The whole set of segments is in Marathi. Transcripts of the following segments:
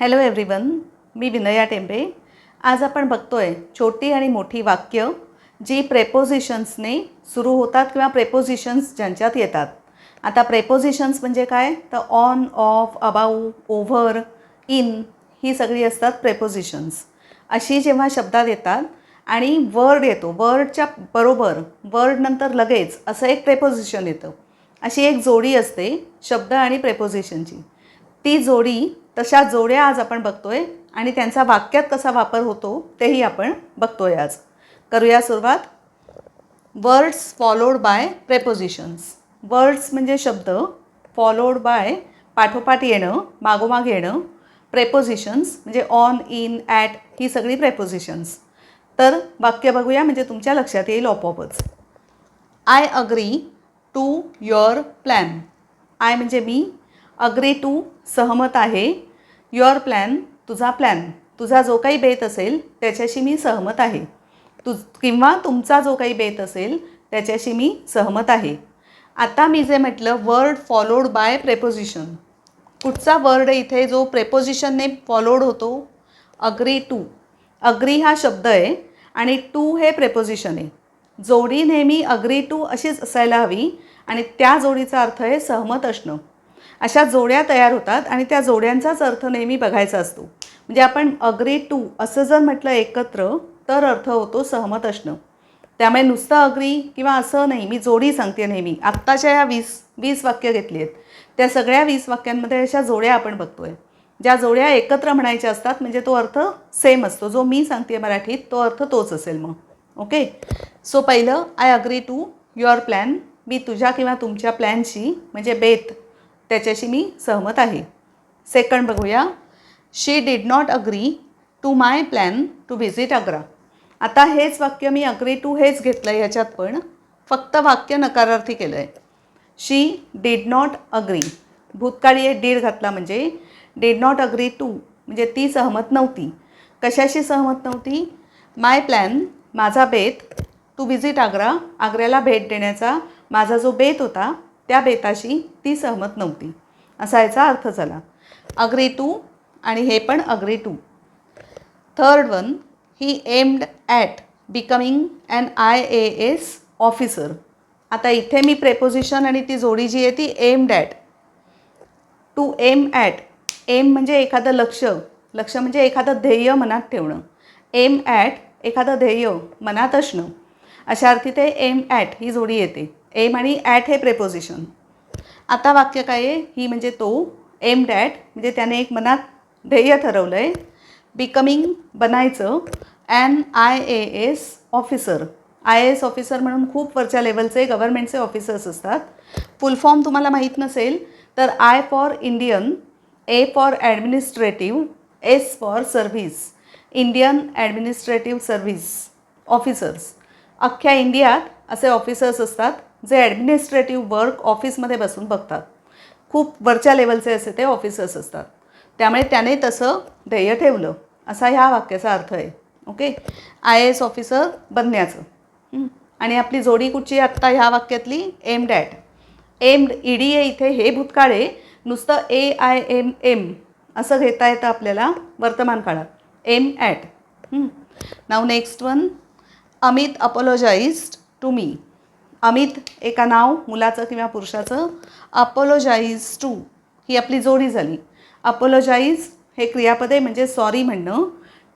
हॅलो एव्हरीवन मी विनया टेंबे. आज आपण बघतो आहे छोटी आणि मोठी वाक्य जी प्रेपोजिशन्सने सुरू होतात किंवा प्रेपोजिशन्स ज्यांच्यात येतात. आता प्रेपोजिशन्स म्हणजे काय? तर on off about over in ही सगळी असतात प्रेपोजिशन्स अशी जेव्हा शब्दात येतात आणि वर्ड येतो वर्डच्या बरोबर वर्ड नंतर लगेच असं एक प्रेपोजिशन येतं. अशी एक जोडी असते शब्द आणि प्रेपोजिशनची ती जोडी तशा जोड्या आज आपण बघतोय आणि त्यांचा वाक्यात कसा वापर होतो तेही आपण बघतोय आज. करूया सुरुवात. Words followed by prepositions words म्हणजे शब्द फॉलोड बाय पाठोपाठ येणं मागोमाग येणं. प्रेपोजिशन्स म्हणजे ऑन इन ॲट ही सगळी प्रेपोजिशन्स तर वाक्य बघूया म्हणजे तुमच्या लक्षात येईल ऑपॉपच I agree to your plan I म्हणजे मी. अग्री टू सहमत आहे. युअर प्लॅन तुझा प्लॅन तुझा जो काही बेत असेल त्याच्याशी मी सहमत आहे. तु किंवा तुमचा जो काही बेत असेल त्याच्याशी मी सहमत आहे. आता मी जे म्हटलं वर्ड फॉलोड बाय प्रेपोजिशन कुठचा वर्ड इथे जो प्रेपोजिशनने फॉलोड होतो? अग्री टू अग्री हा शब्द आहे आणि टू हे प्रेपोजिशन आहे. जोडी नेहमी अग्री टू अशीच असायला हवी आणि त्या जोडीचा अर्थ आहे सहमत असणं. अशा जोड्या तयार होतात आणि त्या जोड्यांचाच अर्थ नेहमी बघायचा असतो. म्हणजे आपण अग्री टू असं जर म्हटलं एकत्र तर अर्थ होतो सहमत असणं. त्यामुळे नुसतं अग्री किंवा असं नाही मी जोडी सांगते नेहमी. आत्ताच्या ह्या वीस वीस वाक्य घेतली आहेत. त्या सगळ्या वीस वाक्यांमध्ये अशा जोड्या आपण बघतोय. ज्या जोड्या एकत्र म्हणायच्या असतात म्हणजे तो अर्थ सेम असतो. जो मी सांगते मराठीत तो अर्थ तोच असेल मग. ओके? सो पहिलं I agree to your plan मी तुझ्या किंवा तुमच्या प्लॅनशी म्हणजे बेत त्याच्याशी मी सहमत आहे. सेकंड बघूया. She did not agree to my plan to visit Agra आता हेच वाक्य मी अग्री टू हेच घेतलं आहे ह्याच्यात पण फक्त वाक्य नकारार्थी केलं आहे शी डिड नॉट अग्री भूतकाळी एक डीड घातला म्हणजे डिड नॉट अग्री टू म्हणजे ती सहमत नव्हती. कशाशी सहमत नव्हती? माय प्लॅन माझा बेत टू व्हिजिट आग्रा आग्र्याला भेट देण्याचा माझा जो बेत होता त्या बेताशी ती सहमत नव्हती. असा याचा अर्थ झाला अग्री टू आणि हे पण agree to third one he aimed at becoming an I A S officer आता इथे मी प्रेपोजिशन आणि ती जोडी जी आहे ती aimed at to aim at aim म्हणजे एखादं लक्ष. लक्ष म्हणजे एखादं ध्येय मनात ठेवणं. एम ॲट एखादं ध्येय मनात असणं. अशा अर्थी ते एम ॲट ही जोडी येते. एम आणि ॲट हे प्रेपोजिशन आता वाक्य काय आहे? ही म्हणजे तो एम डॅट म्हणजे त्याने एक मनात ध्येय ठरवलं आहे बिकमिंग बनायचं. An I A S officer I A S officer म्हणून खूप वरच्या लेवलचे गव्हर्नमेंटचे ऑफिसर्स असतात. फुल फॉर्म तुम्हाला माहीत नसेल तर I for Indian A for administrative S for service Indian administrative service officers अख्ख्या इंडियात असे ऑफिसर्स असतात. जे ॲडमिनिस्ट्रेटिव्ह वर्क ऑफिसमध्ये बसून बघतात. खूप वरच्या लेवलचे असे ते ऑफिसर्स असतात. त्यामुळे त्याने तसं ध्येय ठेवलं. असा ह्या वाक्याचा अर्थ आहे. Okay I A S officer बनण्याचं आणि आपली जोडी कुठची आत्ता ह्या वाक्यातली? Aimed at M E D A इथे हे भूतकाळ आहे. नुसतं ए आय एम एम असं घेता येतं आपल्याला वर्तमान काळात. Aim at now next one Amit apologised to me Amit एका नाव मुलाचं किंवा पुरुषाचं अपोलोजाईज टू ही आपली जोडी झाली. अपोलोजाईज हे क्रियापदे म्हणजे सॉरी म्हणणं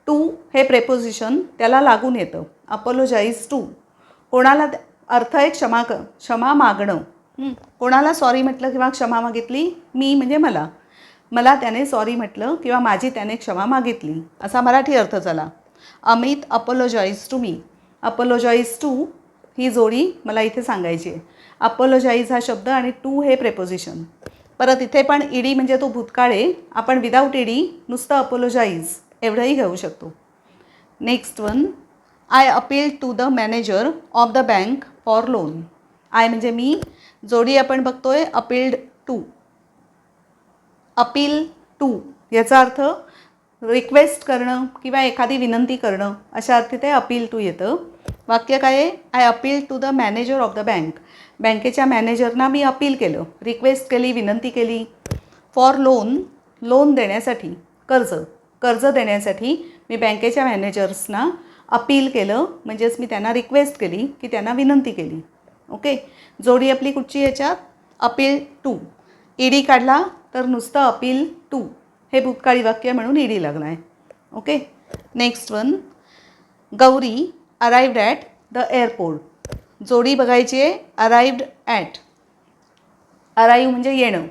टू हे प्रेपोजिशन त्याला लागून येतं. अपोलोजाईज टू कोणाला त्या- अर्थ आहे क्षमा क क्षमा मागणं. कोणाला सॉरी म्हटलं किंवा क्षमा मागितली? मी म्हणजे मला. मला त्याने सॉरी म्हटलं किंवा माझी त्याने क्षमा मागितली. असा मराठी अर्थ झाला. Amit apologise to me apologise to ही जोडी मला इथे सांगायची आहे. अपोलोजाईज हा शब्द आणि टू हे प्रेपोजिशन परत इथे पण ईडी म्हणजे तो भूतकाळ आहे. आपण विदाऊट ईडी नुसतं अपोलोजाईज एवढंही घेऊ शकतो. Next one I appeal to the manager of the bank for loan I म्हणजे मी जोडी आपण बघतोय अपील्ड टू अपील टू याचा अर्थ रिक्वेस्ट करणं किंवा एखादी विनंती करणं अशा अर्थी ते अपील टू येतं. वाक्य काय आहे? I appeal to the manager of the bank बँकेच्या मॅनेजरना मी अपील केलं. रिक्वेस्ट केली विनंती केली. फॉर लोन लोन देण्यासाठी कर्ज कर्ज देण्यासाठी मी बँकेच्या मॅनेजर्सना अपील केलं. म्हणजेच मी त्यांना रिक्वेस्ट केली की त्यांना विनंती केली. ओके जोडी आपली कुठची याच्यात? अपील टू ईडी काढला तर नुसतं अपील टू हे भूतकाळी वाक्य म्हणून ईडी लागला आहे okay next one Gauri arrived at the airport जोडी बघायची आहे. अराईव्ड ॲट अराईव म्हणजे येणं.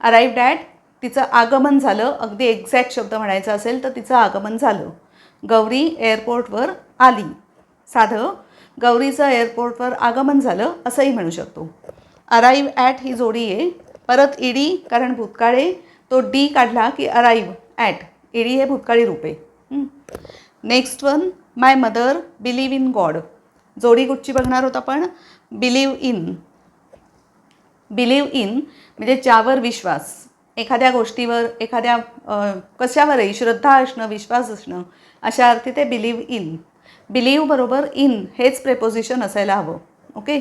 अराईव्ड ॲट तिचं आगमन झालं. अगदी एक्झॅक्ट शब्द म्हणायचा असेल तर तिचं आगमन झालं. गौरी एअरपोर्टवर आली. साधं गौरीचं एअरपोर्टवर आगमन झालं असंही म्हणू शकतो. अराईव्ह ॲट ही जोडी आहे. परत ईडी कारण भूतकाळे तो डी काढला की अराईव्ह ॲट ईडी हे भूतकाळी रूप आहे. Next one my mother believe in God जोडी कुठची बघणार होत आपण. बिलीव इन बिलीव इन म्हणजे ज्यावर विश्वास. एखाद्या गोष्टीवर एखाद्या कशावरही श्रद्धा असणं विश्वास असणं अशा अर्थी ते बिलीव इन बिलीव बरोबर इन हेच प्रेपोजिशन असायला हवं. ओके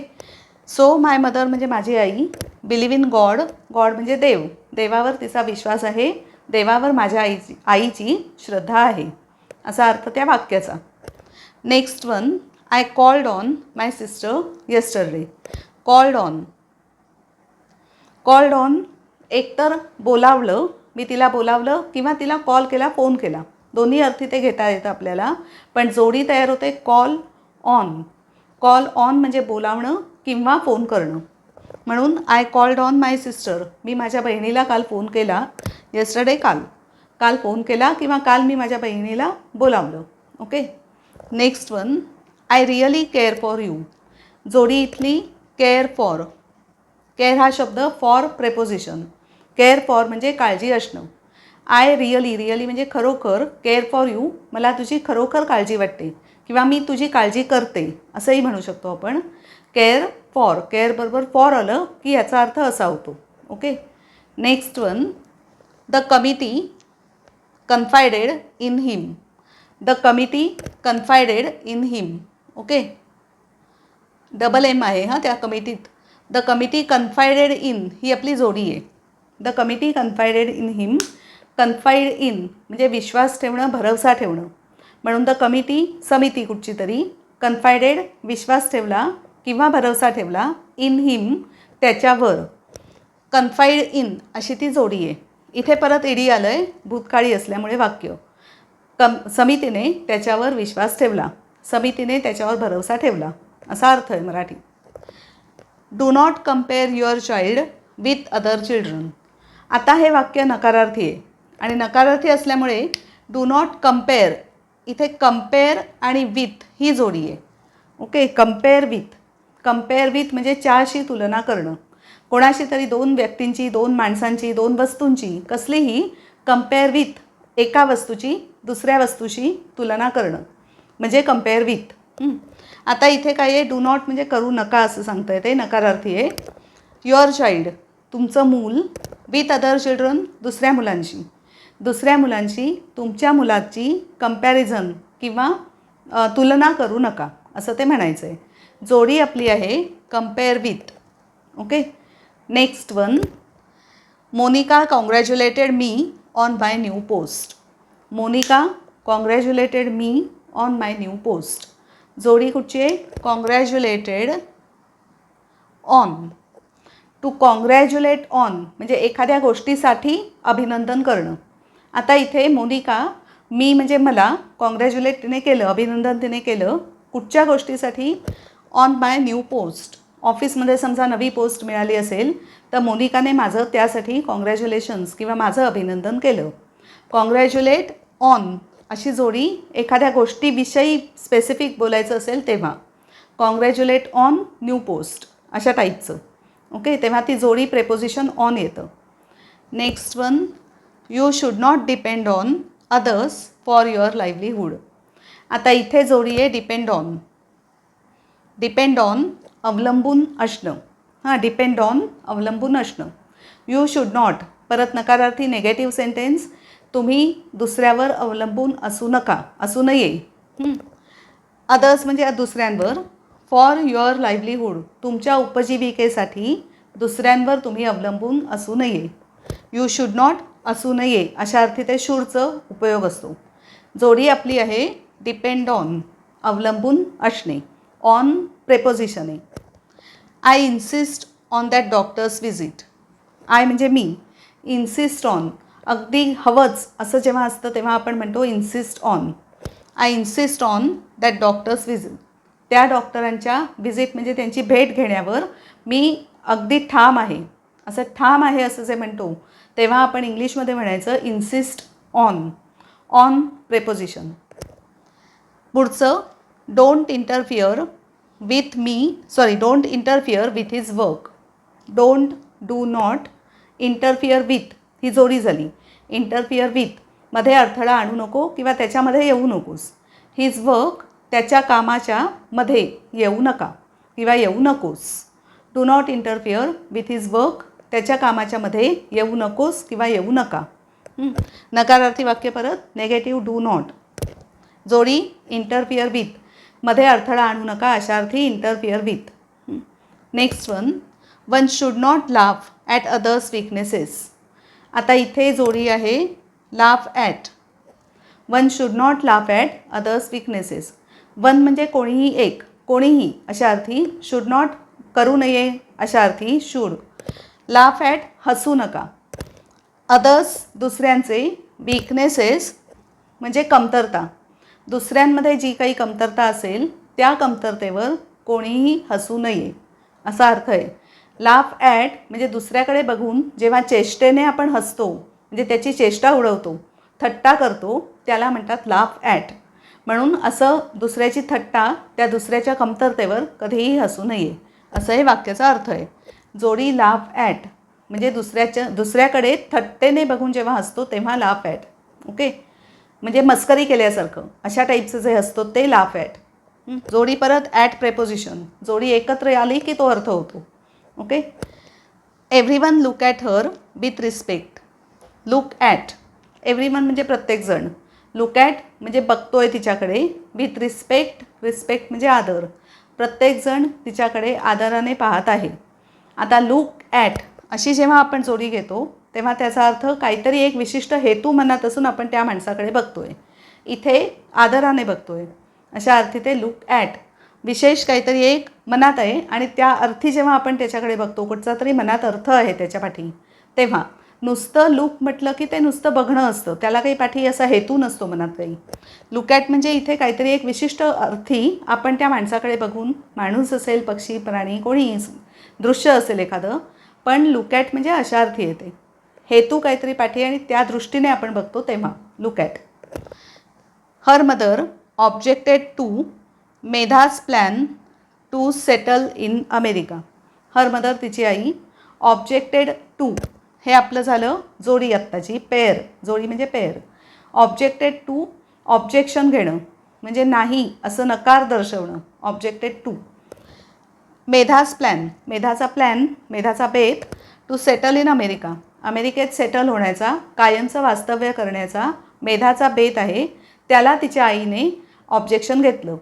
सो माय मदर म्हणजे माझी आई. बिलीव इन गॉड गॉड म्हणजे देव. देवावर तिचा विश्वास आहे. देवावर माझ्या आईची आईची श्रद्धा आहे. असा अर्थ त्या वाक्याचा. Next one I called on my sister yesterday called on called on एकतर बोलावलं मी तिला बोलावलं किंवा तिला कॉल केला फोन केला. दोन्ही अर्थी ते घेता येतं आपल्याला. पण जोडी तयार होते कॉल ऑन कॉल ऑन म्हणजे बोलावणं किंवा फोन करणं. म्हणून I called on my sister मी माझ्या बहिणीला काल फोन केला. येस्टरडे काल. काल फोन केला किंवा काल मी माझ्या बहिणीला बोलावलं. Okay next one I really care for you जोडी इथली केअर फॉर केअर हा शब्द फॉर प्रेपोजिशन केअर फॉर म्हणजे काळजी असणं. आय रिअली रिअली म्हणजे खरोखर केअर फॉर यू मला तुझी खरोखर काळजी वाटते. किंवा मी तुझी काळजी करते. असंही म्हणू शकतो आपण. केअर फॉर केअर बरोबर फॉर आलं की याचा अर्थ असा होतो. Okay next one the committee confided in him the committee confided in him okay double M आहे हां त्या कमिटीत द कमिटी कन्फायडेड इन ही आपली जोडी आहे. The committee confided in him confide in म्हणजे विश्वास ठेवणं भरवसा ठेवणं. म्हणून द कमिटी समिती कुठची तरी कन्फायडेड विश्वास ठेवला किंवा भरवसा ठेवला इन हिम त्याच्यावर. कन्फाईड इन अशी ती जोडी आहे. इथे परत एडी आलं आहे भूतकाळी असल्यामुळे वाक्य. कम समितीने त्याच्यावर विश्वास ठेवला. समितीने त्याच्यावर भरवसा ठेवला. असा अर्थ आहे Marathi. Do not compare your child with other children आता हे वाक्य नकारार्थी आहे. आणि नकारार्थी असल्यामुळे डू नॉट कंपेअर इथे कंपेअर आणि विथ ही जोडी आहे. Okay compare with compare with म्हणजे चारशी तुलना करणं. कोणाशी तरी दोन व्यक्तींची दोन माणसांची दोन वस्तूंची कसलीही कंपेअर विथ एका वस्तूची दुसऱ्या वस्तूशी तुलना करणं. म्हणजे कंपेअर विथ आता इथे काय आहे डू नॉट म्हणजे करू नका असं सांगता येते नकारार्थी आहे. युअर चाइल्ड तुमचं मूल विथ अदर चिल्ड्रन दुसऱ्या मुलांशी. दुसऱ्या मुलांशी तुमच्या मुलाची कंपॅरिझन किंवा तुलना करू नका असं ते म्हणायचं आहे जोडी आपली आहे compare with okay next one Monica congratulated me on my new post Monica congratulated me on my new post जोडी कुठची आहे? Congratulated on to congratulate on म्हणजे एखाद्या गोष्टीसाठी अभिनंदन करणं. आता इथे मोनिका मी म्हणजे मला कॉंग्रॅच्युलेट तिने केलं अभिनंदन तिने केलं कुठच्या गोष्टीसाठी? ऑन माय न्यू पोस्ट ऑफिसमध्ये समजा नवी पोस्ट मिळाली असेल तर मोनिकाने माझं त्यासाठी कॉंग्रॅच्युलेशन्स किंवा माझं अभिनंदन केलं. कॉंग्रॅच्युलेट ऑन अशी जोडी एखाद्या गोष्टीविषयी स्पेसिफिक बोलायचं असेल तेव्हा. कॉंग्रॅच्युलेट ऑन न्यू पोस्ट अशा टाईपचं ओके तेव्हा ती जोडी प्रेपोजिशन ऑन येतं. Next one you should not depend on others for your livelihood आता इथे जोडी आहे डिपेंड ऑन डिपेंड ऑन अवलंबून असणं. हां डिपेंड ऑन अवलंबून असणं. यू शुड नॉट परत नकारार्थी नेगेटिव्ह सेंटेन्स तुम्ही दुसऱ्यावर अवलंबून असू नका असू नये. अदर्स म्हणजे दुसऱ्यांवर फॉर युअर लाईव्हलीहूड तुमच्या उपजीविकेसाठी दुसऱ्यांवर तुम्ही अवलंबून असू नये. यू शुड नॉट असू नये अशा अर्थी ते शूडचं उपयोग असतो. जोडी आपली आहे डिपेंड ऑन अवलंबून असणे ऑन प्रेपोजिशन आहे I insist on that doctor's visit I म्हणजे मी इन्सिस्ट ऑन अगदी हवंच असं जेव्हा असतं तेव्हा आपण म्हणतो insist on I insist on that doctor's visit त्या डॉक्टरांच्या विजिट म्हणजे त्यांची भेट घेण्यावर मी अगदी ठाम आहे. असं ठाम आहे असं जे म्हणतो तेव्हा आपण इंग्लिशमध्ये म्हणायचं इन्सिस्ट ऑन ऑन प्रेपोजिशन पुढचं don't interfere with me sorry don't interfere with his work don't do not interfere with ही जोडी झाली. इंटरफिअर विथमध्ये अडथळा आणू नको किंवा त्याच्यामध्ये येऊ नकोस. हिज वर्क त्याच्या कामाच्या मध्ये येऊ नका किंवा येऊ नकोस. Do not interfere with his work त्याच्या कामाच्या मध्ये येऊ नकोस किंवा येऊ नका. नकारार्थी वाक्य परत. नेगेटिव्ह डू नॉट जोडी इंटरफिअर विथमध्ये अडथळा आणू नका. अशा अर्थी interfere with next one one should not laugh at others weaknesses आता इथे जोडी आहे. Laugh at one should not laugh at others weaknesses one म्हणजे कोणीही एक कोणीही अशा अर्थी शुड नॉट करू नये अशा अर्थी शूड लाफ ॲट हसू नका. अदर्स दुसऱ्यांचे विकनेसेस म्हणजे कमतरता. दुसऱ्यांमध्ये जी काही कमतरता असेल त्या कमतरतेवर कोणीही हसू नये. असा अर्थ आहे. लाफ ॲट म्हणजे दुसऱ्याकडे बघून जेव्हा चेष्टेने आपण हसतो म्हणजे त्याची चेष्टा उडवतो थट्टा करतो त्याला म्हणतात लाफ ॲट. म्हणून असं दुसऱ्याची थट्टा त्या दुसऱ्याच्या कमतरतेवर कधीही हसू नये. असं हे वाक्याचा अर्थ आहे. जोडी लाफ ॲट म्हणजे दुसऱ्याच्या दुसऱ्याकडे थट्टेने बघून जेव्हा हसतो तेव्हा लाफ ॲट. ओके? म्हणजे मस्करी केल्यासारखं. अशा टाईपचं जे असतो ते लाफ ॲट. जोडी परत ॲट प्रेपोजिशन जोडी एकत्र आली की तो अर्थ होतो. Okay every one look at her with respect look at every one म्हणजे प्रत्येकजण लुक ॲट म्हणजे बघतो आहे तिच्याकडे. विथ रिस्पेक्ट रिस्पेक्ट म्हणजे आदर. प्रत्येकजण तिच्याकडे आदराने पाहत आहे. आता लुक ॲट अशी जेव्हा आपण जोडी घेतो तेव्हा त्याचा अर्थ काहीतरी एक विशिष्ट हेतू मनात असून आपण त्या माणसाकडे बघतो आहे इथे आदराने बघतो आहे अशा अर्थी ते लुक ॲट विशेष काहीतरी एक मनात आहे आणि त्या अर्थी जेव्हा आपण त्याच्याकडे बघतो कुठचा तरी मनात अर्थ आहे त्याच्या पाठी. तेव्हा नुसतं लुक म्हटलं की ते नुसतं बघणं असतं. त्याला काही पाठी असा हेतू नसतो मनात काही. लुक ॲट म्हणजे इथे काहीतरी एक विशिष्ट अर्थी आपण त्या माणसाकडे बघून माणूस असेल पक्षी प्राणी कोणी दृश्य असेल एखादं पण लुक ॲट म्हणजे अशा अर्थी येते. हेतू काहीतरी पाठी आणि त्या दृष्टीने आपण बघतो तेव्हा look at. Her mother objected to Medha's plan to settle in America her mother तिची आई ऑब्जेक्टेड टू हे आपलं झालं जोडी आत्ताची पेअर जोडी म्हणजे पेअर ऑब्जेक्टेड टू ऑब्जेक्शन घेणं. म्हणजे नाही असं नकार दर्शवणं. ऑब्जेक्टेड टू मेधाज प्लॅन मेधाचा प्लॅन मेधाचा बेत टू सेटल इन अमेरिका अमेरिकेत सेटल होण्याचा कायमचं वास्तव्य करण्याचा मेधाचा बेत आहे. त्याला तिच्या आईने ऑब्जेक्शन घेतलं.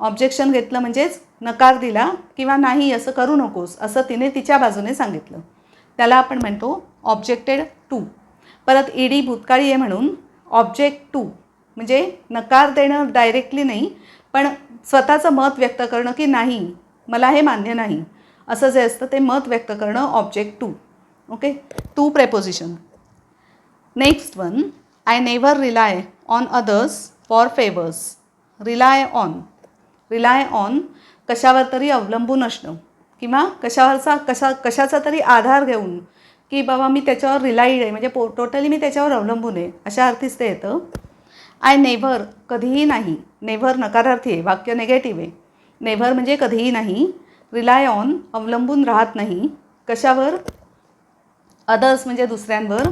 ऑब्जेक्शन घेतलं म्हणजेच नकार दिला किंवा नाही असं करू नकोस असं तिने तिच्या बाजूने सांगितलं. त्याला आपण म्हणतो ऑब्जेक्टेड टू परत ईडी भूतकाळी आहे म्हणून ऑब्जेक्ट टू म्हणजे नकार देणं डायरेक्टली नाही पण स्वतःचं मत व्यक्त करणं की नाही मला हे मान्य नाही असं जे असतं ते मत व्यक्त करणं object to okay to preposition next one I never rely on others for favours rely on rely on कशावर तरी अवलंबून असणं किंवा कशावरचा कशा कशाचा तरी आधार घेऊन की बाबा मी त्याच्यावर रिलाईड आहे म्हणजे पो टोटली मी त्याच्यावर अवलंबून आहे अशा अर्थीच ते येतं. आय नेव्हर कधीही नाही नेव्हर नकारार्थी आहे वाक्य नेगेटिव्ह आहे. नेव्हर म्हणजे कधीही नाही रिलाय ऑन अवलंबून राहत नाही कशावर? अदर्स म्हणजे दुसऱ्यांवर.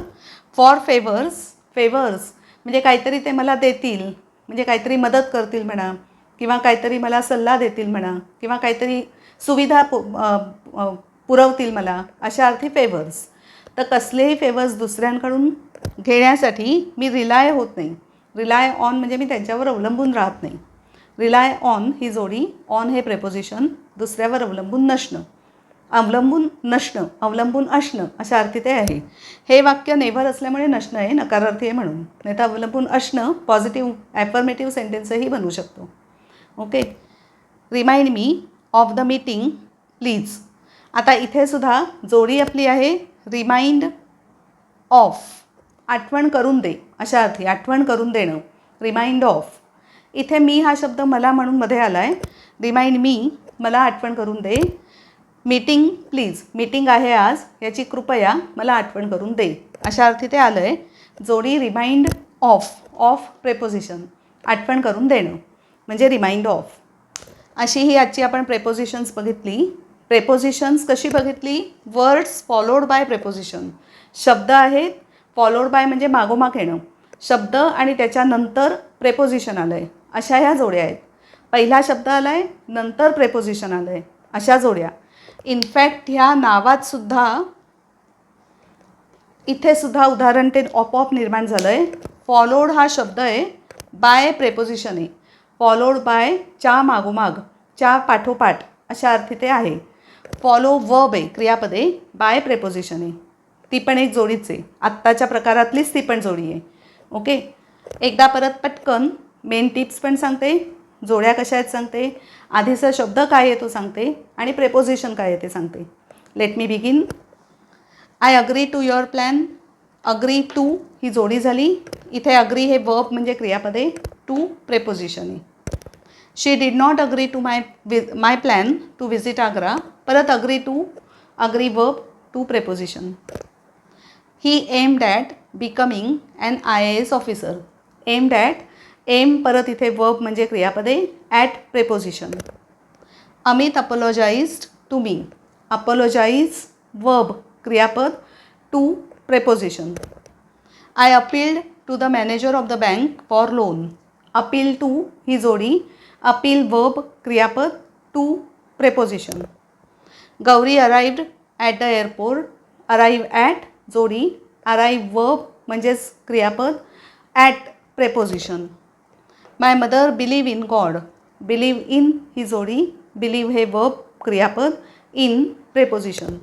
फॉर फेवर्स फेवर्स म्हणजे काहीतरी ते मला देतील म्हणजे काहीतरी मदत करतील म्हणा. किंवा काहीतरी मला सल्ला देतील म्हणा किंवा काहीतरी सुविधा पु पुरवतील मला अशा अर्थी फेवर्स तर कसलेही फेवर्स दुसऱ्यांकडून घेण्यासाठी मी रिलाय होत नाही. रिलाय ऑन म्हणजे मी त्यांच्यावर अवलंबून राहत नाही. रिलाय ऑन ही जोडी ऑन हे प्रेपोजिशन दुसऱ्यावर अवलंबून नसणं. अवलंबून नसणं अवलंबून असणं अशा अर्थी ते आहे. हे वाक्य नेव्हर असल्यामुळे नसणं आहे नकारार्थी आहे म्हणून. नाही तर अवलंबून असणं पॉझिटिव्ह ॲफर्मेटिव्ह सेंटेन्सही बनवू शकतो. Okay remind me of the meeting please आता इथे सुद्धा जोडी आपली आहे. रिमाइंड ऑफ आठवण करून दे. अशा अर्थी आठवण करून देणं. रिमाइंड ऑफ इथे मी हा शब्द मला म्हणून मध्ये आला आहे रिमाइंड मी मला आठवण करून दे. मीटिंग प्लीज मीटिंग आहे आज. याची कृपया मला आठवण करून दे. अशा अर्थी ते आलं आहे जोडी रिमाइंड ऑफ ऑफ प्रेपोजिशन आठवण करून देणं. म्हणजे रिमाइंड ऑफ अशी ही आजची आपण प्रेपोजिशन्स बघितली. प्रेपोजिशन्स कशी बघितली? वर्ड्स फॉलोड बाय प्रेपोजिशन शब्द आहेत फॉलोड बाय म्हणजे मागोमाग येणं. शब्द आणि त्याच्यानंतर प्रेपोजिशन आलं आहे अशा ह्या जोड्या आहेत. पहिला शब्द आला आहे नंतर प्रेपोजिशन आलं आहे अशा जोड्या. इनफॅक्ट ह्या नावात सुद्धा इथे सुद्धा उदाहरण ते ऑपऑप निर्माण झालं आहे फॉलोड हा शब्द आहे बाय प्रेपोजिशन आहे. फॉलोड बाय च्या मागोमाग च्या पाठोपाठ अशा अर्थी ते आहे. फॉलो वर्ब आहे क्रियापदे बाय प्रेपोजिशन आहे. ती पण एक जोडीच आहे. आत्ताच्या प्रकारातलीच ती पण जोडी आहे. ओके एकदा परत पटकन मेन टिप्स पण सांगते जोड्या कशा आहेत सांगते आधीचा शब्द काय आहे तो सांगते आणि प्रेपोजिशन काय आहे ते सांगते. Let me begin I agree to your plan agree to ही जोडी झाली. इथे अग्री हे वर्ब म्हणजे क्रियापदे. टू प्रेपोजिशन आहे she did not agree to my वि my plan to visit Agra परत agree to agree verb to preposition he aimed at becoming and I A S officer aimed at aim परत इथे वर्ब म्हणजे क्रियापदे at preposition Amit apologised to me apologise verb क्रियापद to preposition I appealed to the manager of the bank for loan appeal to ही जोडी अपील वर्ब क्रियापद to preposition Gauri arrived at the airport arrive at जोडी अराईव्ह वर्ब म्हणजेच क्रियापद at preposition my mother believe in God believe in ही जोडी बिलीव हे वर्ब क्रियापद in preposition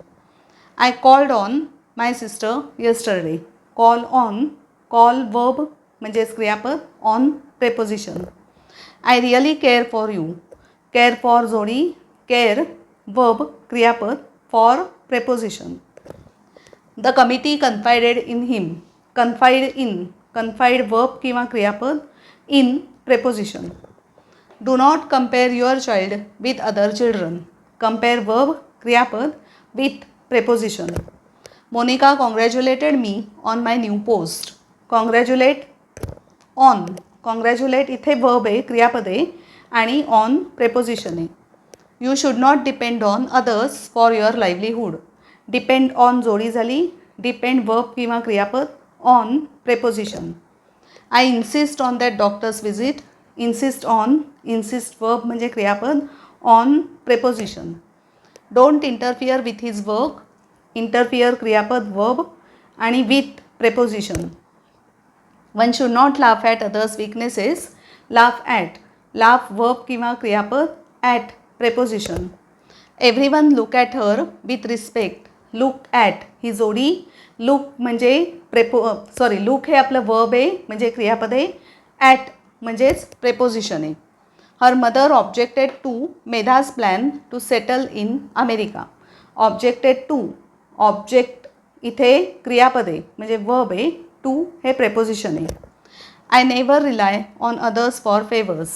I called on my sister yesterday call on call verb म्हणजेच क्रियापद on preposition I really care for you care for जोडी केअर वर्ब क्रियापद for preposition the committee confided in him confide in confide verb किंवा क्रियापद in preposition do not compare your child with other children compare verb क्रियापद with preposition Monica congratulated me on my new post congratulate on congratulate इथे वर्ब आहे क्रियापद आहे आणि ऑन प्रेपोजिशन आहे. You should not depend on others for your livelihood depend on जोडी झाली डिपेंड वर्ब किंवा क्रियापद on preposition I insist on that doctor's visit insist on insist verb म्हणजे क्रियापद on preposition don't interfere with his work interfere क्रियापद वर्ब आणि with preposition one should not laugh at others weaknesses laugh at laugh verb किंवा क्रियापद at preposition every one look at her with respect look at ही जोडी. लुक म्हणजे प्रेपो सॉरी लुक हे आपलं वर्ब आहे म्हणजे क्रियापद आहे. ॲट म्हणजेच प्रेपोजिशन आहे. Her mother objected to Medha's plan to settle in America objected to object इथे क्रियापद आहे म्हणजे वर्ब आहे. टू हे प्रेपोजिशन आहे. I never rely on others for favours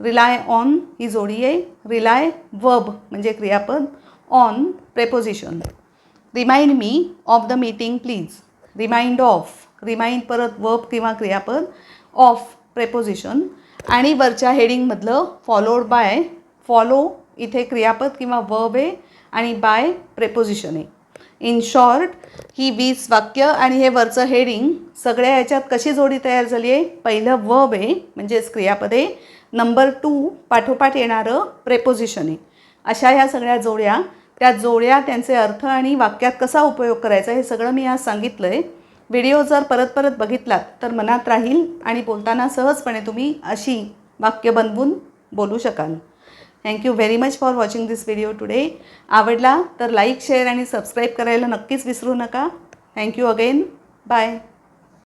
rely on ही जोडी आहे. रिलाय वर्ब म्हणजे क्रियापद. On preposition remind me of the meeting please remind of remind परत वर्ब किंवा क्रियापद. ऑफ प्रेपोजिशन आणि वरच्या हेडिंगमधलं फॉलोड बाय फॉलो इथे क्रियापद किंवा वर्ब आहे आणि बाय प्रेपोजिशन आहे. इन शॉर्ट ही वीस वाक्य आणि हे वरचं हेडिंग सगळ्या ह्याच्यात कशी जोडी तयार झाली आहे? पहिलं वब आहे म्हणजेच क्रियापदे. नंबर टू पाठोपाठ येणारं प्रेपोजिशन आहे. अशा ह्या सगळ्या जोड्या त्या जोड्या त्यांचे अर्थ आणि वाक्यात कसा उपयोग करायचा हे सगळं मी आज सांगितलं आहे व्हिडिओ जर परत परत बघितलात तर मनात राहील आणि बोलताना सहजपणे तुम्ही अशी वाक्य बनवून बोलू शकाल. Thank you very much for watching this video today आवडला तर लाईक शेअर आणि सबस्क्राईब करायला नक्कीच विसरू नका. Thank you again bye